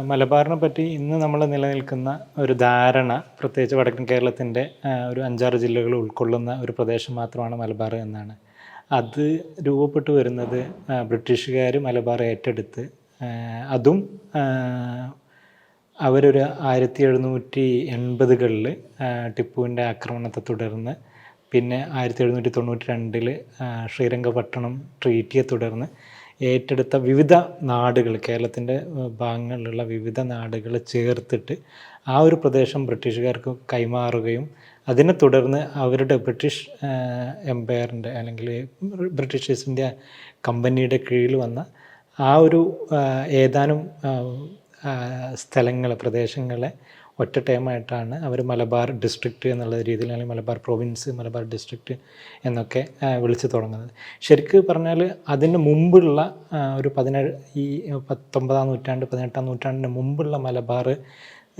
മലബാറിനെ പറ്റി ഇന്ന് നമ്മൾ നിലനിൽക്കുന്ന ഒരു ധാരണ പ്രത്യേകിച്ച് വടക്കൻ കേരളത്തിന്റെ ഒരു അഞ്ചാറ് ജില്ലകൾ ഉൾക്കൊള്ളുന്ന ഒരു പ്രദേശം മാത്രമാണ് മലബാർ എന്നാണ്. അത് രൂപപ്പെട്ടു വരുന്നത് ബ്രിട്ടീഷുകാർ മലബാർ ഏറ്റെടുത്ത് അതും അവരൊരു ആയിരത്തി എഴുന്നൂറ്റി എൺപതുകളിൽ ടിപ്പുവിന്റെ ആക്രമണത്തെ തുടർന്ന് പിന്നെ ആയിരത്തി എഴുന്നൂറ്റി തൊണ്ണൂറ്റി രണ്ടിൽ ശ്രീരംഗപട്ടണം ട്രീറ്റിയെ തുടർന്ന് ഏറ്റെടുത്ത വിവിധ നാടുകൾ കേരളത്തിന്റെ ഭാഗങ്ങളിലുള്ള വിവിധ നാടുകൾ ചേർത്തിട്ട് ആ ഒരു പ്രദേശം ബ്രിട്ടീഷുകാർക്ക് കൈമാറുകയും അതിനെ തുടർന്ന് അവരുടെ ബ്രിട്ടീഷ് എംപയറിന്റെ അല്ലെങ്കിൽ ബ്രിട്ടീഷ് ഈസ്റ്റ് ഇന്ത്യ കമ്പനിയുടെ കീഴിൽ വന്ന ആ ഒരു ഏതാനും സ്ഥലങ്ങൾ പ്രദേശങ്ങളെ ഒറ്റ ടൈമായിട്ടാണ് അവർ മലബാർ ഡിസ്ട്രിക്റ്റ് എന്നുള്ള രീതിയിൽ അല്ലെങ്കിൽ മലബാർ പ്രൊവിൻസ് മലബാർ ഡിസ്ട്രിക്റ്റ് എന്നൊക്കെ വിളിച്ചു തുടങ്ങുന്നത്. ശരിക്ക് പറഞ്ഞാൽ അതിന് മുമ്പുള്ള ഒരു പതിനേഴ് ഈ പത്തൊമ്പതാം നൂറ്റാണ്ട് പതിനെട്ടാം നൂറ്റാണ്ടിന് മുമ്പുള്ള മലബാർ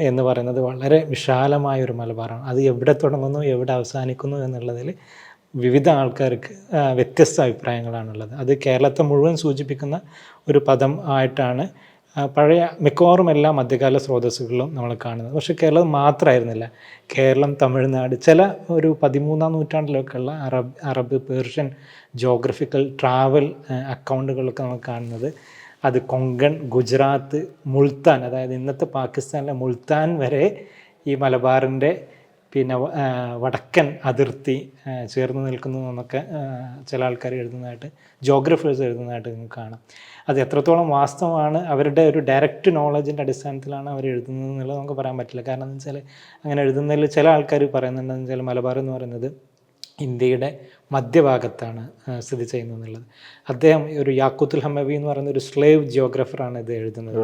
എന്ന് പറയുന്നത് വളരെ വിശാലമായ ഒരു മലബാറാണ്. അത് എവിടെ തുടങ്ങുന്നു എവിടെ അവസാനിക്കുന്നു എന്നുള്ളതിൽ വിവിധ ആൾക്കാർക്ക് വ്യത്യസ്ത അഭിപ്രായങ്ങളാണുള്ളത്. അത് കേരളത്തെ മുഴുവൻ സൂചിപ്പിക്കുന്ന ഒരു പദം ആയിട്ടാണ് പഴയ മിക്കവാറും എല്ലാ മധ്യകാല സ്രോതസ്സുകളിലും നമ്മൾ കാണുന്നത്. പക്ഷേ കേരളം മാത്രമായിരുന്നില്ല. കേരളം തമിഴ്നാട് ചില ഒരു പതിമൂന്നാം നൂറ്റാണ്ടിലൊക്കെയുള്ള Arab Arab Persian geographical travel അക്കൗണ്ടുകളൊക്കെ നമ്മൾ കാണുന്നത്. അത് കൊങ്കൺ ഗുജറാത്ത് മുൾത്താൻ അതായത് ഇന്നത്തെ പാകിസ്ഥാനിലെ മുൾത്താൻ വരെ ഈ മലബാറിന്റെ പിന്നെ വടക്കൻ അതിർത്തി ചേർന്ന് നിൽക്കുന്നു എന്നൊക്കെ ചില ആൾക്കാർ എഴുതുന്നതായിട്ട് ജോഗ്രഫേഴ്സ് എഴുതുന്നതായിട്ട് നിങ്ങൾക്ക് കാണാം. അത് എത്രത്തോളം വാസ്തവമാണ് അവരുടെ ഒരു ഡയറക്റ്റ് നോളജിന്റെ അടിസ്ഥാനത്തിലാണ് അവർ എഴുതുന്നത് എന്നുള്ളത് നമുക്ക് പറയാൻ പറ്റില്ല. കാരണം എന്ന് വെച്ചാൽ അങ്ങനെ എഴുതുന്നതിൽ ചില ആൾക്കാർ പറയുന്നുണ്ടെന്ന് വെച്ചാൽ മലബാർ എന്ന് പറയുന്നത് ഇന്ത്യയുടെ മധ്യഭാഗത്താണ് സ്ഥിതി ചെയ്യുന്നത് എന്നുള്ളത്. അദ്ദേഹം ഒരു യാക്കുത്തുൽ ഹമ്മബി എന്ന് പറയുന്ന ഒരു സ്ലേവ് ജിയോഗ്രഫറാണ് ഇത് എഴുതുന്നത്.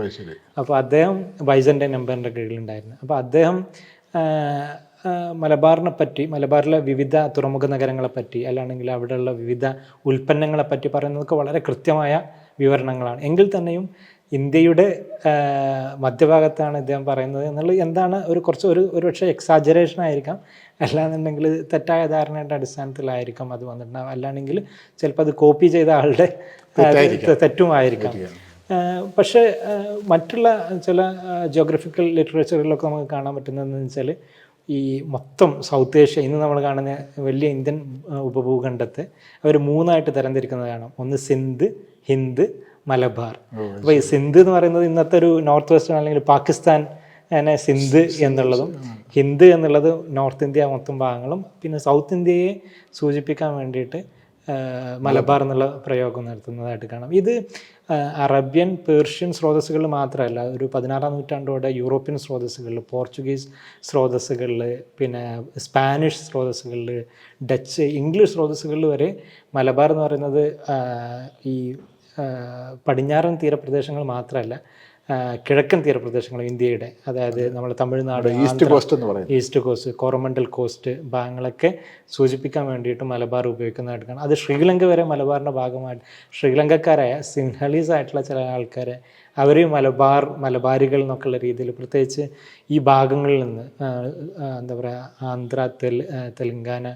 അപ്പോൾ അദ്ദേഹം ബൈസന്റെ നമ്പറിന്റെ കീഴിലുണ്ടായിരുന്നു. അപ്പോൾ അദ്ദേഹം മലബാറിനെ പറ്റി മലബാറിലെ വിവിധ തുറമുഖ നഗരങ്ങളെ പറ്റി അല്ലാണെങ്കിൽ അവിടെയുള്ള വിവിധ ഉൽപ്പന്നങ്ങളെ പറ്റി പറയുന്നതൊക്കെ വളരെ കൃത്യമായ വിവരണങ്ങളാണ്. എങ്കിൽ തന്നെയും ഇന്ത്യയുടെ മധ്യഭാഗത്താണ് ഇദ്ദേഹം പറയുന്നത് എന്നുള്ളത് എന്താണ് ഒരു കുറച്ച് ഒരു ഒരു പക്ഷേ എക്സാജറേഷൻ ആയിരിക്കാം. അല്ലാന്നുണ്ടെങ്കിൽ തെറ്റായ ധാരണയുടെ അടിസ്ഥാനത്തിലായിരിക്കാം അത് വന്നിട്ടുണ്ടാവും അല്ലാണെങ്കിൽ ചിലപ്പോൾ അത് കോപ്പി ചെയ്ത ആളുടെ തെറ്റുമായിരിക്കാം. പക്ഷേ മറ്റുള്ള ചില ജിയോഗ്രഫിക്കൽ ലിറ്ററേച്ചറിലൊക്കെ നമുക്ക് കാണാൻ പറ്റുന്നതെന്ന് വെച്ചാൽ ഈ മൊത്തം സൗത്ത് ഏഷ്യ ഇന്ന് നമ്മൾ കാണുന്ന വലിയ ഇന്ത്യൻ ഉപഭൂഖണ്ഡത്തെ അവർ മൂന്നായിട്ട് തരംതിരിക്കുന്നത് കാണാം. ഒന്ന് സിന്ധ് ഹിന്ദ് മലബാർ. അപ്പോൾ ഈ സിന്ധ് എന്ന് പറയുന്നത് ഇന്നത്തെ ഒരു നോർത്ത് വെസ്റ്റേൺ അല്ലെങ്കിൽ പാകിസ്ഥാൻ അങ്ങനെ സിന്ധ് എന്നുള്ളതും ഹിന്ദ് എന്നുള്ളത് നോർത്ത് ഇന്ത്യ മൊത്തം ഭാഗങ്ങളും പിന്നെ സൗത്ത് ഇന്ത്യയെ സൂചിപ്പിക്കാൻ വേണ്ടിയിട്ട് മലബാർ എന്നുള്ള പ്രയോഗം നടത്തുന്നതായിട്ട് കാണാം. ഇത് അറബ്യൻ പേർഷ്യൻ സ്രോതസ്സുകളിൽ മാത്രമല്ല ഒരു പതിനാറാം നൂറ്റാണ്ടോടെ യൂറോപ്യൻ സ്രോതസ്സുകളിൽ പോർച്ചുഗീസ് സ്രോതസ്സുകളിൽ പിന്നെ സ്പാനിഷ് സ്രോതസ്സുകളിൽ ഡച്ച് ഇംഗ്ലീഷ് സ്രോതസ്സുകളിൽ വരെ മലബാർ എന്ന് പറയുന്നത് ഈ പടിഞ്ഞാറൻ തീരപ്രദേശങ്ങൾ മാത്രമല്ല കിഴക്കൻ തീരപ്രദേശങ്ങൾ ഇന്ത്യയുടെ അതായത് നമ്മൾ തമിഴ്നാട് ഈസ്റ്റ് കോസ്റ്റ് എന്ന് പറയുന്നത്. ഈസ്റ്റ് കോസ്റ്റ് കോറമണ്ടൽ കോസ്റ്റ് ഭാഗങ്ങളൊക്കെ സൂചിപ്പിക്കാൻ വേണ്ടിയിട്ട് മലബാർ ഉപയോഗിക്കുന്നതായിട്ട് കാണാം. അത് ശ്രീലങ്ക വരെ മലബാറിന്റെ ഭാഗമായിട്ട് ശ്രീലങ്കക്കാരായ സിൻഹളീസ് ആയിട്ടുള്ള ചില ആൾക്കാരെ അവരെയും മലബാർ മലബാരികൾ എന്നൊക്കെയുള്ള രീതിയിൽ പ്രത്യേകിച്ച് ഈ ഭാഗങ്ങളിൽ നിന്ന് എന്താ പറയുക ആന്ധ്ര തെൽ തെലുങ്കാന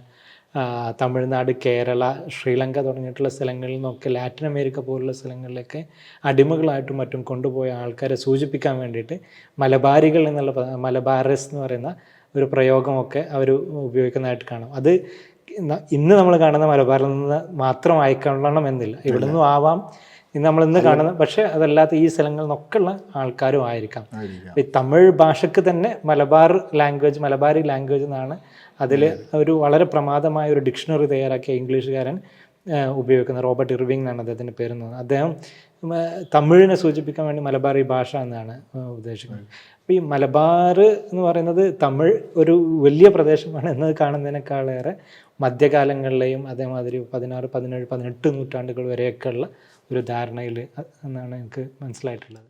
തമിഴ്നാട് കേരള ശ്രീലങ്ക തുടങ്ങിയിട്ടുള്ള സ്ഥലങ്ങളിൽ നിന്നൊക്കെ ലാറ്റിൻ അമേരിക്ക പോലുള്ള സ്ഥലങ്ങളിലൊക്കെ അടിമകളായിട്ടും മറ്റും കൊണ്ടുപോയ ആൾക്കാരെ സൂചിപ്പിക്കാൻ വേണ്ടിയിട്ട് മലബാരികൾ എന്നുള്ള മലബാരസ് എന്ന് പറയുന്ന ഒരു പ്രയോഗമൊക്കെ അവർ ഉപയോഗിക്കുന്നതായിട്ട് കാണാം. അത് ഇന്ന് ഇന്ന് നമ്മൾ കാണുന്ന മലബാറിൽ നിന്ന് മാത്രം ആയിക്കൊള്ളണം എന്നില്ല ഇവിടെ നിന്നും ആവാം. ഇന്ന് നമ്മൾ ഇന്ന് കാണുന്നത്. പക്ഷേ അതല്ലാത്ത ഈ സ്ഥലങ്ങളിൽ നിന്നൊക്കെയുള്ള ആൾക്കാരും ആയിരിക്കാം. ഈ തമിഴ് ഭാഷയ്ക്ക് തന്നെ മലബാർ ലാംഗ്വേജ് മലബാരി ലാംഗ്വേജ് എന്നാണ് അതിൽ ഒരു വളരെ പ്രമാദമായ ഒരു ഡിക്ഷണറി തയ്യാറാക്കിയ ഇംഗ്ലീഷുകാരൻ ഉപയോഗിക്കുന്ന ഉപയോഗിക്കുന്നത്. റോബർട്ട് ഇർവിംഗ് എന്നാണ് അദ്ദേഹത്തിന്റെ പേര് അദ്ദേഹം തമിഴിനെ സൂചിപ്പിക്കാൻ വേണ്ടി മലബാറി ഭാഷ എന്നാണ് ഉദ്ദേശിക്കുന്നത്. അപ്പോൾ ഈ മലബാർ എന്ന് പറയുന്നത് തമിഴ് ഒരു വലിയ പ്രദേശമാണ് എന്നത് കാണുന്നതിനേക്കാളേറെ മധ്യകാലങ്ങളിലെയും അതേമാതിരി പതിനാറ് പതിനേഴ് പതിനെട്ട് നൂറ്റാണ്ടുകൾ വരെയൊക്കെയുള്ള ഒരു ധാരണയിൽ എന്നാണ് എനിക്ക് മനസ്സിലായിട്ടുള്ളത്.